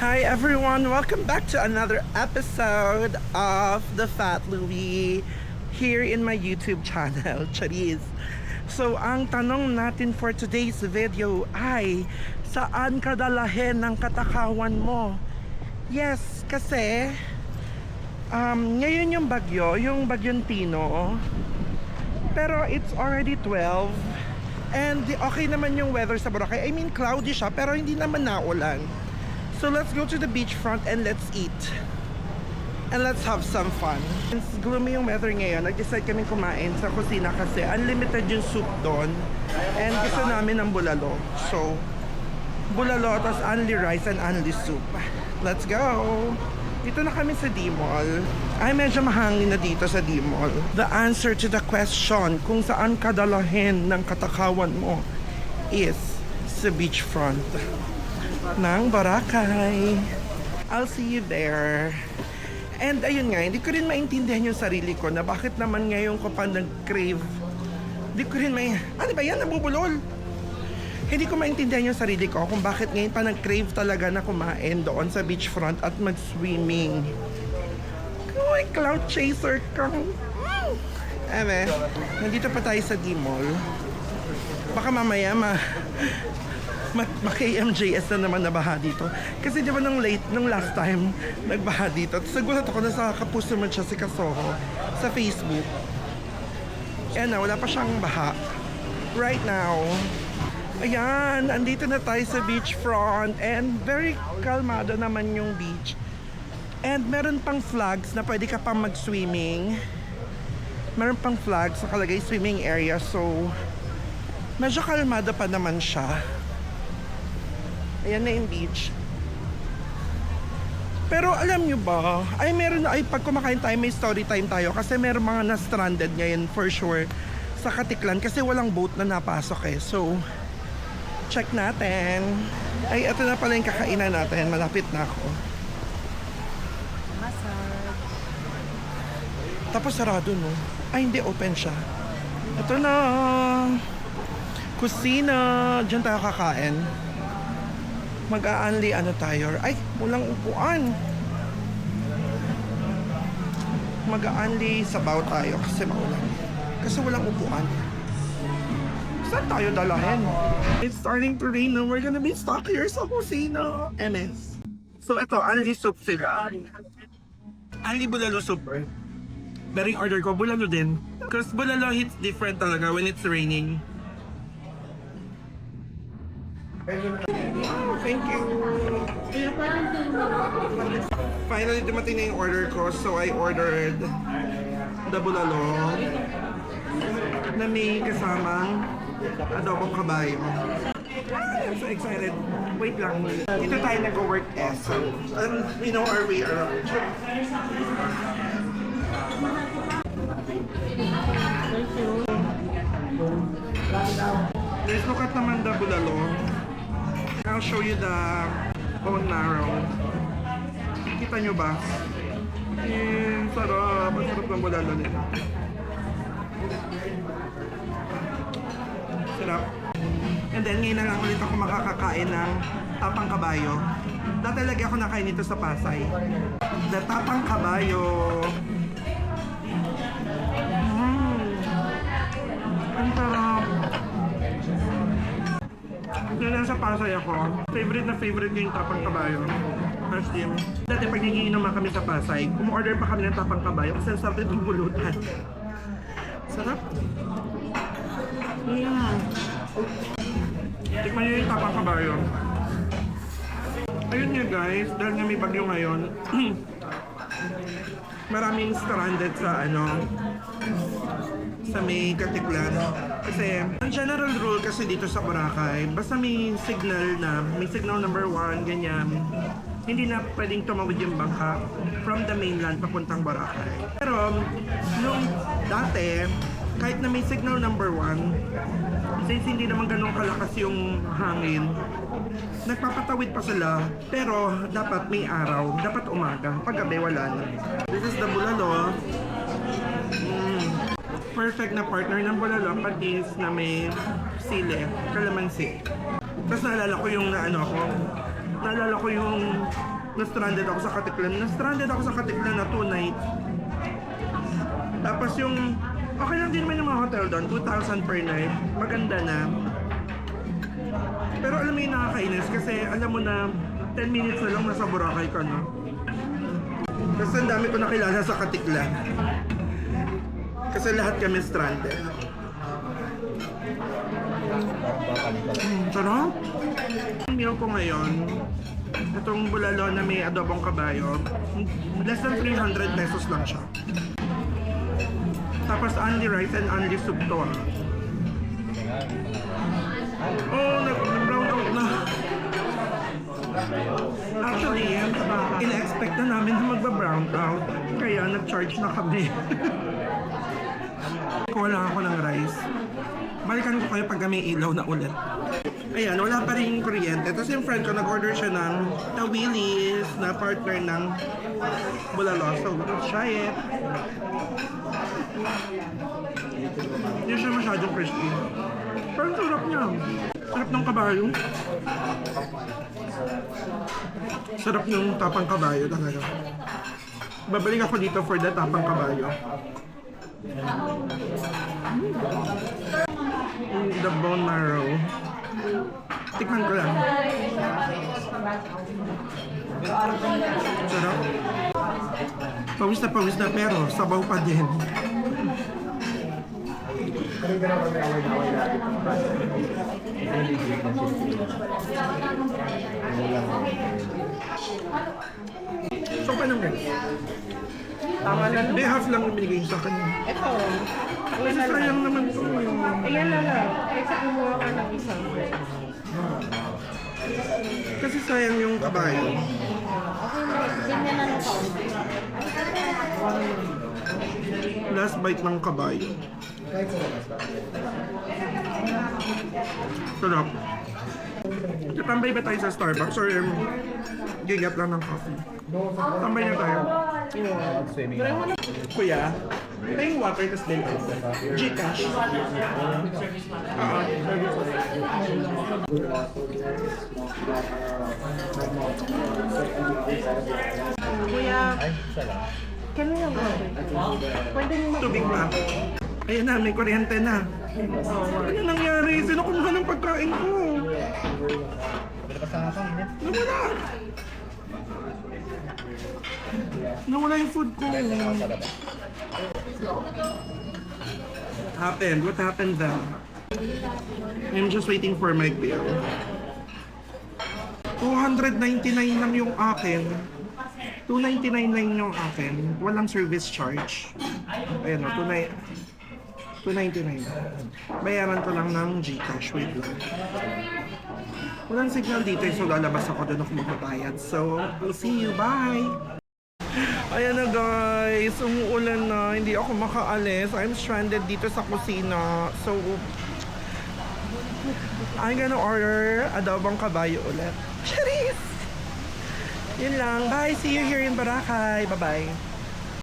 Hi everyone, welcome back to another episode of The Fat Louie here in my YouTube channel, Charis. So, ang tanong natin for today's video ay saan ka dalahin ng katakawan mo? Yes, kasi um, ngayon yung bagyo, yung bagyong Tino, pero it's already 12 and okay naman yung weather sa Boracay. I mean, cloudy siya pero hindi naman naulan. So let's go to the beachfront and let's eat. And let's have some fun. Since gloomy yung weather ngayon, nag-decide kami kumain sa kusina kasi unlimited yung soup doon. And gusto namin ng bulalo. So, bulalo, tapos only rice and only soup. Let's go! Dito na kami sa D-Mall. Ay, medyo mahangin na dito sa D-Mall. The answer to the question kung saan kadalahin ng katakawan mo is sa beachfront ng Boracay. I'll see you there. And ayun nga, hindi ko rin maintindihan yung sarili ko na bakit naman ngayon ko pa nag-crave. Hindi ko rin may... Ano ba yan? Nabubulol! Hindi ko maintindihan yung sarili ko kung bakit ngayon pa nag-crave talaga na kumain doon sa beachfront at mag-swimming. May cloud chaser kang... Mm. Eme, nandito pa tayo sa D-Mall. Baka mamaya ma... ma, ma KMJS na naman nabaha dito. Kasi di ba nung late, nung last time, nagbaha dito. Tapos nagulat ako na sa kapuso mo siya si Kasoho sa Facebook. Ayan na, wala pa siyang baha. Right now, ayan, andito na tayo sa beachfront and very kalmado naman yung beach. And meron pang flags na pwede ka pang mag-swimming. Meron pang flags nakalagay swimming area so medyo kalmado pa naman siya. Ayan na yung beach. Pero alam nyo ba, ay meron ay pag kumakain tayo may story time tayo kasi meron mga na-stranded ngayon for sure sa Katiklan kasi walang boat na napasok eh. So, check natin. Ay, ito na pala yung kakainan natin. Malapit na ako. Tapos sarado no. Ay, hindi open siya. Ito na. Kusina. Diyan tayo kakain. Mag-aanli ano tayo. Ay, walang upuan. Mag-aanli sabaw tayo kasi maulan. Kasi walang upuan. Saan tayo dalahin? It's starting to rain and we're gonna be stuck here sa kusina. MS. So ito, anli soup sila. Anli bulalo soup. Pero yung order ko, bulalo din. Because bulalo hits different talaga when it's raining. Oh, thank you. Finally, dumating na yung order ko. So, I ordered the bulalo na may kasamang adobong kabayo. Ah, I'm so excited. Wait lang. Dito tayo nag-work eh. So, um, we know our way around. Let's look at naman the bulalo. I'll show you the bone marrow. Kita nyo ba? Eh, sarap. Ang sarap ng bulalo nila. Sarap. And then, ngayon na lang ulit ako makakakain ng tapang kabayo. Dati lagi ako nakain nito sa Pasay. The tapang kabayo. Mm. Ang sarap. Lang sa Pasay ako. Favorite na favorite ko yung tapang kabayo. Mas dim. Dati pag nagiinuman kami sa Pasay, umorder pa kami ng tapang kabayo kasi sarap ng bulutan. Sarap. Mm. Tikman nyo yung tapang kabayo. Ayun nga guys, dahil nga may bagyo ngayon, maraming stranded sa ano, sa may Katiklan. Kasi, ang general rule kasi dito sa Boracay, basta may signal na, may signal number one, ganyan, hindi na pwedeng tumawid yung bangka from the mainland papuntang Boracay. Pero, nung dati, kahit na may signal number one, since hindi naman ganun kalakas yung hangin, nagpapatawid pa sila, pero dapat may araw, dapat umaga, paggabi wala na. This is the bulalo. Mm. Perfect na partner ng bulalo, patis na may sili, kalamansi. Tapos naalala ko yung na ano ako, naalala ko yung na-stranded ako sa Katiklan. Na-stranded ako sa Katiklan na two nights. Tapos yung, okay lang din naman yung mga hotel doon, 2,000 per night. Maganda na. Pero alam mo yung nakakainis kasi alam mo na 10 minutes na lang nasa Boracay ka na. Kasi ang dami ko nakilala sa Katiklan. Kasi lahat kami stranded. Mm, sarap. Ang meal ko ngayon, itong bulalo na may adobong kabayo, less than 300 pesos lang siya. Tapos only rice and only soup to ah. Oh, nag- nag-brown out na. Actually, ina-expect na namin na magba-brown out. Kaya nag-charge na kami. Kuha lang ako ng rice. Balikan ko kayo pag may ilaw na ulit. Ayan, wala pa rin kuryente. Tapos yung friend ko, nag-order siya ng tawilis na partner ng bulalo. So, let's try it. Hindi siya masyadong crispy. Pero sarap niya. Sarap ng kabayo. Sarap yung tapang kabayo talaga. Babalik ako dito for the tapang kabayo. The bone marrow. Tikman ko lang. Sarap. Pawis na pawis na pero sabaw pa din. So, paano guys? Tama na Hindi, half lang yung binigay sa akin. Ito. Kasi sayang naman to. Ayan na lang. Kaysa kumuha ka ng isang. Kasi sayang yung kabayo. Okay na. Ganyan na ng kaunti. Last bite ng kabayo. Sarap. Tambay ba tayo sa Starbucks or um, gigat lang ng coffee? Tambay na tayo. Na. Kuya, ito yung water tas bill. Gcash. Oo. Kuya. Kano yung water? Pwede niyo mag- Tubig pa. Ayan na, may kuryente na. Ano nangyari? Sino kumuha ng pagkain ko? Nawala. Yung food ko. Happened? What happened then? I'm just waiting for my bill. 299 lang yung akin. 299 lang yung akin. Walang service charge. Ayan o, 299. Bayaran ko lang ng Gcash. Wait lang. Walang signal dito so lalabas ako doon ako magbabayad. So, we'll see you. Bye! Ayan na guys, umuulan na, hindi ako makaalis. I'm stranded dito sa kusina. So, I'm gonna order adobong kabayo ulit. Charis! Yun lang. Bye! See you here in Boracay. Bye-bye.